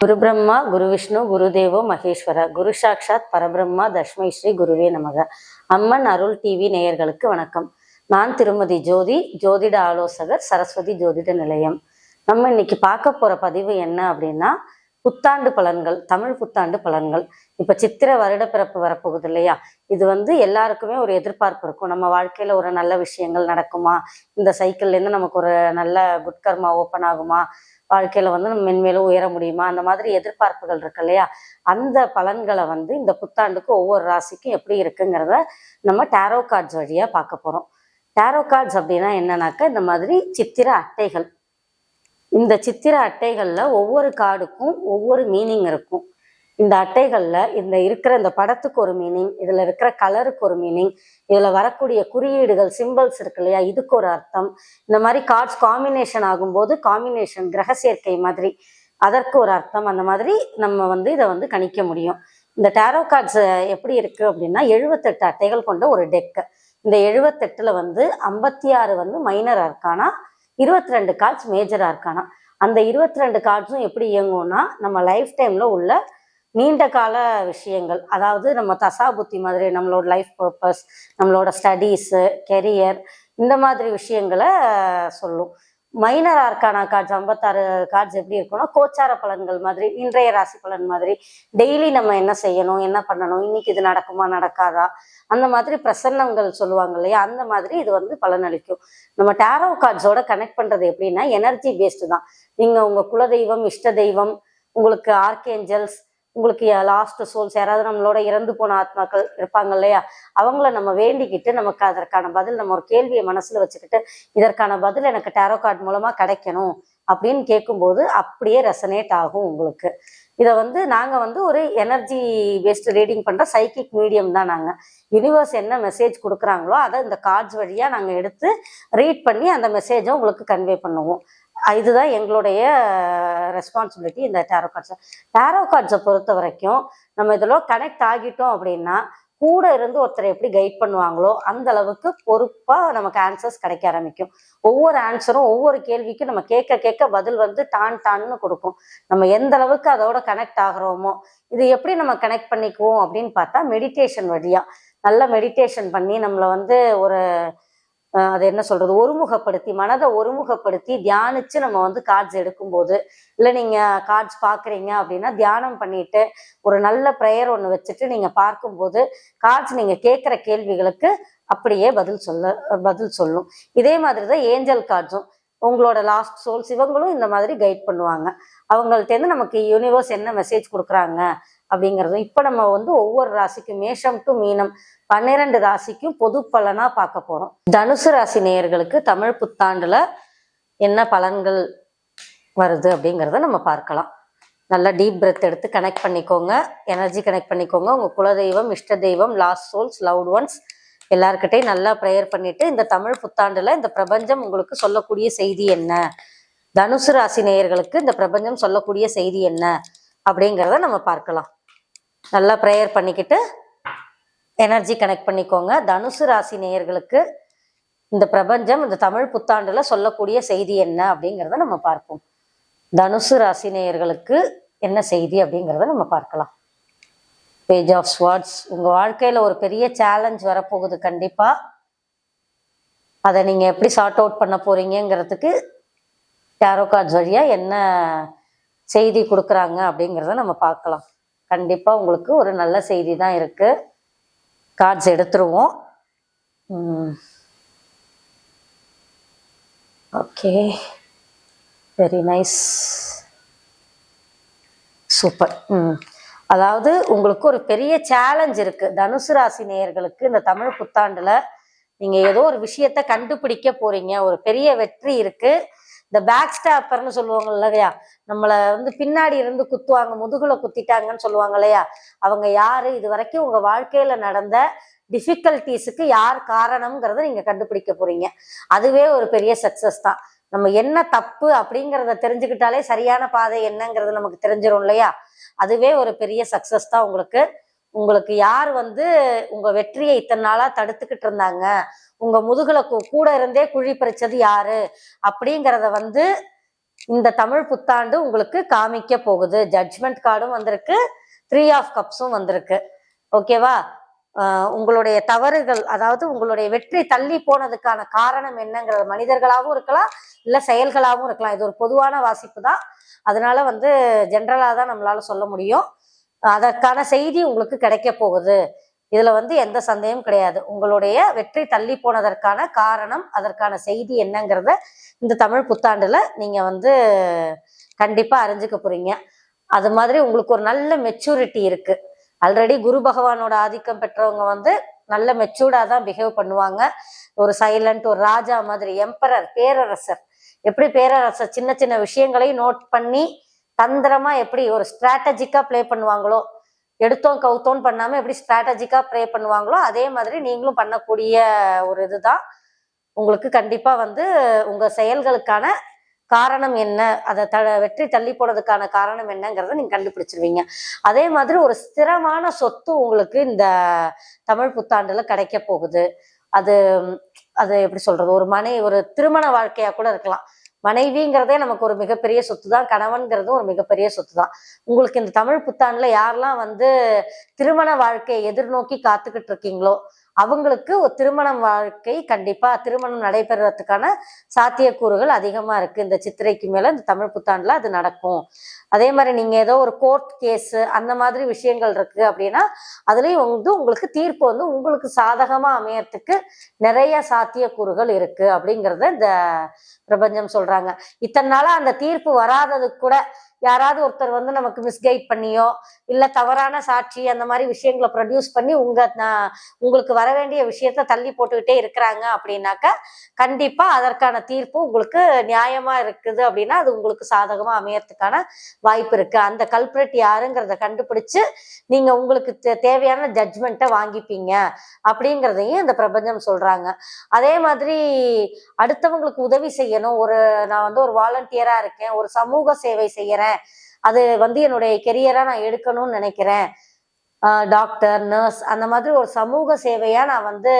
குரு பிரம்மா குரு விஷ்ணு குரு தேவோ மகேஸ்வர குரு சாக்ஷாத் பரபிரம்மா தஷ்மை ஸ்ரீ குருவே நமக. அம்மன் அருள் டிவி நேயர்களுக்கு வணக்கம். நான் திருமதி ஜோதி ஜோதிட ஆலோசகர் சரஸ்வதி ஜோதிட நிலையம். நம்ம இன்னைக்கு பார்க்க போற பதிவு என்ன அப்படின்னா புத்தாண்டு பலன்கள் தமிழ் புத்தாண்டு பலன்கள். இப்ப சித்திர வருடப்பிறப்பு வரப்போகுது இல்லையா? இது வந்து எல்லாருக்குமே ஒரு எதிர்பார்ப்பு இருக்கும். நம்ம வாழ்க்கையில ஒரு நல்ல விஷயங்கள் நடக்குமா? இந்த சைக்கிள்ல இருந்து நமக்கு ஒரு நல்ல குட்கர்மா ஓப்பன் ஆகுமா? வாழ்க்கையில வந்து நம்ம மென்மேலும் உயர முடியுமா? அந்த மாதிரி எதிர்பார்ப்புகள் இருக்கு இல்லையா? அந்த பலன்களை வந்து இந்த புத்தாண்டுக்கு ஒவ்வொரு ராசிக்கும் எப்படி இருக்குங்கிறத நம்ம டேரோ கார்ட்ஸ் வழியா பார்க்க போறோம். டேரோ கார்ட்ஸ் அப்படின்னா என்னன்னாக்கா இந்த மாதிரி சித்திர அட்டைகள். இந்த சித்திர அட்டைகள்ல ஒவ்வொரு கார்டுக்கும் ஒவ்வொரு மீனிங் இருக்கும். இந்த அட்டைகள்ல இந்த இருக்கிற இந்த படத்துக்கு ஒரு மீனிங் இதுல இருக்கிற கலருக்கு ஒரு மீனிங் இதுல வரக்கூடிய குறியீடுகள் சிம்பிள்ஸ் இருக்கு இல்லையா இதுக்கு ஒரு அர்த்தம். இந்த மாதிரி கார்ட்ஸ் காம்பினேஷன் ஆகும்போது காம்பினேஷன் கிரக சேர்க்கை மாதிரி அதற்கு ஒரு அர்த்தம். அந்த மாதிரி நம்ம வந்து இதை வந்து கணிக்க முடியும். இந்த டேரோ கார்ட்ஸ் எப்படி இருக்கு அப்படின்னா எழுபத்தெட்டு அட்டைகள் கொண்ட ஒரு டெக்கு இந்த எழுபத்தெட்டுல வந்து ஐம்பத்தி ஆறு வந்து மைனர் அர்க்கானா இருபத்தி ரெண்டு கார்ட்ஸ் மேஜர் இருக்கானா. அந்த இருபத்தி ரெண்டு கார்ட்ஸும் எப்படி இயங்கும்னா நம்ம லைஃப் டைம்ல உள்ள நீண்ட கால விஷயங்கள். அதாவது நம்ம தசா புத்தி மாதிரி நம்மளோட லைஃப் பர்பஸ் நம்மளோட ஸ்டடீஸு கெரியர் இந்த மாதிரி விஷயங்களை சொல்லும். மைனர் ஆர்கானா கார்ட்ஸ் ஐம்பத்தாறு கார்ட்ஸ் எப்படி இருக்கும்னா கோச்சார பலன்கள் மாதிரி இன்றைய ராசி பலன் மாதிரி டெய்லி நம்ம என்ன செய்யணும் என்ன பண்ணணும் இன்னைக்கு இது நடக்குமா நடக்காதா அந்த மாதிரி பிரசன்னங்கள் சொல்லுவாங்க இல்லையா அந்த மாதிரி இது வந்து பலனளிக்கும். நம்ம டேரோ கார்ட்ஸோட கனெக்ட் பண்றது எப்படின்னா எனர்ஜி பேஸ்டு தான். நீங்க உங்க குலதெய்வம் இஷ்ட தெய்வம் உங்களுக்கு ஆர்கேஞ்சல்ஸ் உங்களுக்கு லாஸ்ட் சோல்ஸ் யாராவது நம்மளோட இறந்து போன ஆத்மாக்கள் இருப்பாங்க இல்லையா? அவங்கள நம்ம வேண்டிக்கிட்டு நமக்கு அதற்கான பதில் நம்ம ஒரு கேள்வியை மனசுல வச்சுக்கிட்டு இதற்கான பதில் எனக்கு டேரோ கார்டு மூலமா கிடைக்கணும் அப்படின்னு கேட்கும்போது அப்படியே ரெசனேட் ஆகும் உங்களுக்கு. இதை வந்து நாங்கள் வந்து ஒரு எனர்ஜி பேஸ்டு ரீடிங் பண்ணுற சைக்கிக் மீடியம் தான் நாங்கள் யூனிவர்ஸ் என்ன மெசேஜ் கொடுக்குறாங்களோ அதை இந்த கார்ட்ஸ் வழியாக நாங்கள் எடுத்து ரீட் பண்ணி அந்த மெசேஜை உங்களுக்கு கன்வே பண்ணுவோம். இதுதான் எங்களுடைய ரெஸ்பான்சிபிலிட்டி இந்த டேரோ கார்ட்ஸை டேரோ கார்ட்ஸை பொறுத்த வரைக்கும் நம்ம இதில் கனெக்ட் ஆகிட்டோம் அப்படின்னா கூட இருந்து ஒருத்தரை எப்படி கைட் பண்ணுவாங்களோ அந்த அளவுக்கு பொறுப்பாக நமக்கு ஆன்சர்ஸ் கிடைக்க ஆரம்பிக்கும். ஒவ்வொரு ஆன்சரும் ஒவ்வொரு கேள்விக்கும் நம்ம கேட்க கேட்க பதில் வந்து டான் டான்னு கொடுக்கும். நம்ம எந்த அளவுக்கு அதோட கனெக்ட் ஆகிறோமோ இது எப்படி நம்ம கனெக்ட் பண்ணிக்குவோம் அப்படின்னு பார்த்தா மெடிடேஷன் வழியா. நல்லா மெடிடேஷன் பண்ணி நம்மளை வந்து ஒரு அது என்ன சொல்றது ஒருமுகப்படுத்தி மனதை ஒருமுகப்படுத்தி தியானிச்சு நம்ம வந்து கார்ட்ஸ் எடுக்கும்போது இல்லை நீங்க கார்ட்ஸ் பாக்குறீங்க அப்படின்னா தியானம் பண்ணிட்டு ஒரு நல்ல ப்ரேயர் ஒன்று வச்சுட்டு நீங்க பார்க்கும்போது கார்ட்ஸ் நீங்க கேட்குற கேள்விகளுக்கு அப்படியே பதில் சொல்ல பதில் சொல்லும். இதே மாதிரி தான் ஏஞ்சல் கார்ட்ஸும் உங்களோட லாஸ்ட் சோல்ஸ் இவங்களும் இந்த மாதிரி கைட் பண்ணுவாங்க. அவங்கள்ட்டேருந்து நமக்கு யூனிவர்ஸ் என்ன மெசேஜ் கொடுக்குறாங்க அப்படிங்கிறதும் இப்போ நம்ம வந்து ஒவ்வொரு ராசிக்கும் மேஷம் டு மீனம் பன்னிரெண்டு ராசிக்கும் பொது பலனாக பார்க்க போகிறோம் தனுசு ராசி நேயர்களுக்கு தமிழ் புத்தாண்டில் என்ன பலன்கள் வருது அப்படிங்கிறத நம்ம பார்க்கலாம். நல்லா டீப் பிரெத் எடுத்து கனெக்ட் பண்ணிக்கோங்க. எனர்ஜி கனெக்ட் பண்ணிக்கோங்க. உங்கள் குலதெய்வம் இஷ்ட தெய்வம் லாஸ்ட் சோல்ஸ் லவ்ட் ஒன்ஸ் எல்லாருக்கிட்டையும் நல்லா ப்ரேயர் பண்ணிட்டு இந்த தமிழ் புத்தாண்டுல இந்த பிரபஞ்சம் உங்களுக்கு சொல்லக்கூடிய செய்தி என்ன? தனுசு ராசி நேயர்களுக்கு இந்த பிரபஞ்சம் சொல்லக்கூடிய செய்தி என்ன? அப்படிங்கிறத நம்ம பார்க்கலாம். நல்லா ப்ரேயர் பண்ணிக்கிட்டு எனர்ஜி கனெக்ட் பண்ணிக்கோங்க. தனுசு ராசி நேயர்களுக்கு இந்த பிரபஞ்சம் இந்த தமிழ் புத்தாண்டுல சொல்லக்கூடிய செய்தி என்ன? அப்படிங்கிறத நம்ம பார்ப்போம். தனுசு ராசி நேயர்களுக்கு என்ன செய்தி அப்படிங்கிறத நம்ம பார்க்கலாம். பேஜ் ஆஃப் ஸ்வார்ட்ஸ் உங்கள் வாழ்க்கையில் ஒரு பெரிய சேலஞ்ச் வரப்போகுது கண்டிப்பாக அதை நீங்கள் எப்படி சார்ட் அவுட் பண்ண போறீங்கங்கிறதுக்கு டேரோ கார்ட்ஸ் வழியாக என்ன செய்தி கொடுக்குறாங்க அப்படிங்கிறத நம்ம பார்க்கலாம். கண்டிப்பாக உங்களுக்கு ஒரு நல்ல செய்தி தான் இருக்குது கார்ட்ஸ் எடுத்துருவோம். ஓகே வெரி நைஸ் சூப்பர் ம். அதாவது உங்களுக்கு ஒரு பெரிய சேலஞ்ச் இருக்கு. தனுசு ராசி நேயர்களுக்கு இந்த தமிழ் புத்தாண்டுல நீங்க ஏதோ ஒரு விஷயத்த கண்டுபிடிக்க போறீங்க. ஒரு பெரிய வெற்றி இருக்கு. இந்த பேக் ஸ்டாப்பர்னு சொல்லுவாங்க இல்லையா? நம்மளை வந்து பின்னாடி இருந்து குத்துவாங்க முதுகுல குத்திட்டாங்கன்னு சொல்லுவாங்க இல்லையா? அவங்க யாரு? இது வரைக்கும் உங்க வாழ்க்கையில நடந்த டிஃபிகல்ட்டிஸுக்கு யார் காரணம்ங்கிறத நீங்க கண்டுபிடிக்க போறீங்க. அதுவே ஒரு பெரிய சக்சஸ் தான். நம்ம என்ன தப்பு அப்படிங்கிறத தெரிஞ்சுக்கிட்டாலே சரியான பாதை என்னங்கிறது நமக்கு தெரிஞ்சிடும் இல்லையா? அதுவே ஒரு பெரிய சக்சஸ் தான் உங்களுக்கு. உங்களுக்கு யார் வந்து உங்க வெற்றியை இத்தனை நாளா தடுத்துக்கிட்டு இருந்தாங்க? உங்க முதுகுல கூட இருந்தே குழி பறிச்சது யாரு? அப்படிங்கிறத வந்து இந்த தமிழ் புத்தாண்டு உங்களுக்கு காமிக்க போகுது. ஜட்ஜ்மெண்ட் கார்டும் வந்திருக்கு. த்ரீ ஆஃப் கப்ஸும் வந்திருக்கு. ஓகேவா உங்களுடைய தவறுகள் அதாவது உங்களுடைய வெற்றி தள்ளி போனதுக்கான காரணம் என்னங்கிறது மனிதர்களாகவும் இருக்கலாம் இல்ல செயல்களாகவும் இருக்கலாம். இது ஒரு பொதுவான வாசிப்பு தான். அதனால வந்து ஜென்ரலாக தான் நம்மளால சொல்ல முடியும். அதற்கான செய்தி உங்களுக்கு கிடைக்க போகுது. இதுல வந்து எந்த சந்தேகமும் கிடையாது. உங்களுடைய வெற்றி தள்ளி போனதற்கான காரணம் அதற்கான செய்தி என்னங்கிறத இந்த தமிழ் புத்தாண்டுல நீங்க வந்து கண்டிப்பா அறிஞ்சுக்க போறீங்க. அது மாதிரி உங்களுக்கு ஒரு நல்ல மெச்சூரிட்டி இருக்கு. ஆல்ரெடி குரு பகவானோட ஆதிக்கம் பெற்றவங்க வந்து நல்ல மெச்சூர்டா தான் பிஹேவ் பண்ணுவாங்க. ஒரு சைலண்ட் ஒரு ராஜா மாதிரி எம்பரர் பேரரசர். எப்படி பேரரசர் சின்ன சின்ன விஷயங்களையும் நோட் பண்ணி தந்திரமா எப்படி ஒரு ஸ்ட்ராட்டஜிக்கா ப்ளே பண்ணுவாங்களோ எடுத்தோம் கவுத்தோம் பண்ணாம எப்படி ஸ்ட்ராட்டஜிக்கா ப்ளே பண்ணுவாங்களோ அதே மாதிரி நீங்களும் பண்ணக்கூடிய ஒரு இதுதான். உங்களுக்கு கண்டிப்பா வந்து உங்க செயல்களுக்கான காரணம் என்ன? அதை த வெற்றி தள்ளி போனதுக்கான காரணம் என்னங்கிறத நீங்க கண்டுபிடிச்சிருவீங்க. அதே மாதிரி ஒரு ஸ்திரமான சொத்து உங்களுக்கு இந்த தமிழ் புத்தாண்டுல கிடைக்க போகுது. அது அது எப்படி சொல்றது? ஒரு மனை ஒரு திருமண வாழ்க்கையா கூட இருக்கலாம். மனைவிங்கிறதே நமக்கு ஒரு மிகப்பெரிய சொத்து தான் கணவன்கிறதும் ஒரு மிகப்பெரிய சொத்து தான் உங்களுக்கு இந்த தமிழ் புத்தாண்டுல யாரெல்லாம் வந்து திருமண வாழ்க்கையை எதிர்நோக்கி காத்துக்கிட்டு இருக்கீங்களோ அவங்களுக்கு ஒரு திருமணம் வாழ்க்கை கண்டிப்பா திருமணம் நடைபெறதுக்கான சாத்தியக்கூறுகள் அதிகமா இருக்கு. இந்த சித்திரைக்கு மேல இந்த தமிழ் புத்தாண்டுல அது நடக்கும். அதே மாதிரி நீங்க ஏதோ ஒரு கோர்ட் கேஸ் அந்த மாதிரி விஷயங்கள் இருக்கு அப்படின்னா அதுலயும் வந்து உங்களுக்கு தீர்ப்பு வந்து உங்களுக்கு சாதகமா அமையறதுக்கு நிறைய சாத்தியக்கூறுகள் இருக்கு அப்படிங்கிறத இந்த பிரபஞ்சம் சொல்றாங்க. இத்தனை நாளா அந்த தீர்ப்பு வராததுக்கு கூட யாராவது ஒருத்தர் வந்து நமக்கு மிஸ்கைட் பண்ணியோ இல்ல தவறான சாட்சி அந்த மாதிரி விஷயங்களை ப்ரொடியூஸ் பண்ணி உங்க நான் உங்களுக்கு வர வேண்டிய விஷயத்த தள்ளி போட்டுக்கிட்டே இருக்கிறாங்க அப்படின்னாக்கா கண்டிப்பா அதற்கான தீர்ப்பு உங்களுக்கு நியாயமா இருக்குது அப்படின்னா அது உங்களுக்கு சாதகமா அமையறதுக்கான வாய்ப்பு இருக்கு. அந்த கல்பிரட் யாருங்கிறத கண்டுபிடிச்சு நீங்க உங்களுக்கு தே- தேவையான ஜட்ஜ்மெண்ட்டை வாங்கிப்பீங்க அப்படிங்கிறதையும் இந்த பிரபஞ்சம் சொல்றாங்க. அதே மாதிரி அடுத்தவங்களுக்கு உதவி செய்யணும். ஒரு நான் வந்து ஒரு வாலண்டியரா இருக்கேன். ஒரு சமூக சேவை செய்யறேன். அது வந்து என்னுடைய கெரியரா நான் எடுக்கணும்னு நினைக்கிறேன். டாக்டர் நர்ஸ் அந்த மாதிரி ஒரு சமூக சேவையா நான் வந்து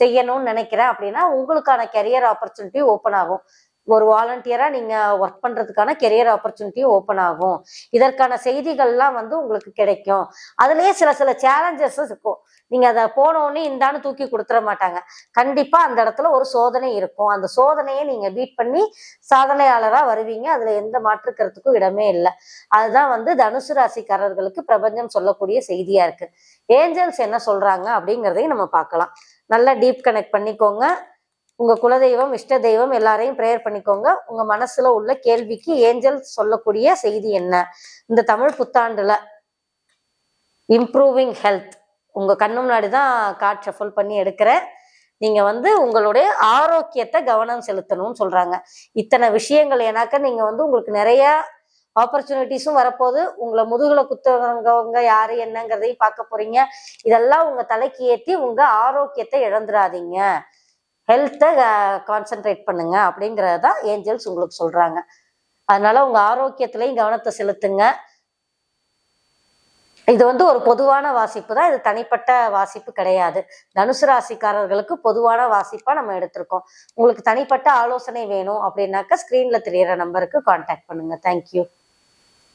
செய்யணும்னு நினைக்கிறேன். அப்படின்னா உங்களுக்கான கெரியர் ஆப்பர்ச்சுனிட்டி ஓப்பன் ஆகும். ஒரு வாலண்டியரா நீங்க ஒர்க் பண்றதுக்கான கெரியர் ஆப்பர்ச்சுனிட்டியும் ஓப்பன் ஆகும். இதற்கான செய்திகள்லாம் வந்து உங்களுக்கு கிடைக்கும். அதுலயே சில சில சேலஞ்சஸ் இருக்கும். நீங்கள் அதை போனோடனே இந்தான்னு தூக்கி கொடுத்துட மாட்டாங்க. கண்டிப்பாக அந்த இடத்துல ஒரு சோதனை இருக்கும். அந்த சோதனையை நீங்கள் பீட் பண்ணி சாதனையாளராக வருவீங்க. அதில் எந்த மாற்றுக்கிறதுக்கும் இடமே இல்லை. அதுதான் வந்து தனுசு ராசிக்காரர்களுக்கு பிரபஞ்சம் சொல்லக்கூடிய செய்தியாக இருக்குது ஏஞ்சல்ஸ் என்ன சொல்கிறாங்க அப்படிங்கிறதையும் நம்ம பார்க்கலாம். நல்லா டீப் கனெக்ட் பண்ணிக்கோங்க. உங்க குலதெய்வம் இஷ்ட தெய்வம் எல்லாரையும் ப்ரேயர் பண்ணிக்கோங்க. உங்க மனசுல உள்ள கேள்விக்கு ஏஞ்சல் சொல்லக்கூடிய செய்தி என்ன? இந்த தமிழ் புத்தாண்டுல இம்ப்ரூவிங் ஹெல்த் உங்கள் கண்ணு முன்னாடி தான் கார்ட் ஷஃபல் பண்ணி எடுக்கிறேன் நீங்கள் வந்து உங்களுடைய ஆரோக்கியத்தை கவனம் செலுத்தணும்னு சொல்கிறாங்க இத்தனை விஷயங்கள் ஏன்னாக்கா நீங்கள் வந்து உங்களுக்கு நிறையா ஆப்பர்ச்சுனிட்டிஸும் வரப்போகுது. உங்களை முதுகில் குத்துறவங்க யார் என்னங்கிறதையும் பார்க்க போகிறீங்க இதெல்லாம் உங்கள் தலைக்கு ஏற்றி உங்கள் ஆரோக்கியத்தை இழந்துடாதீங்க. ஹெல்த்தை கான்சென்ட்ரேட் பண்ணுங்க அப்படிங்கறது தான் ஏஞ்சல்ஸ் உங்களுக்கு சொல்கிறாங்க அதனால உங்கள் ஆரோக்கியத்துலேயும் கவனத்தை செலுத்துங்க. இது வந்து ஒரு பொதுவான வாசிப்பு தான். இது தனிப்பட்ட வாசிப்பு கிடையாது. தனுசு ராசிக்காரர்களுக்கு பொதுவான வாசிப்பா நம்ம எடுத்திருக்கோம். உங்களுக்கு தனிப்பட்ட ஆலோசனை வேணும் அப்படின்னாக்கா ஸ்கிரீன்ல தெரியற நம்பருக்கு கான்டாக்ட் பண்ணுங்க. தேங்க்யூ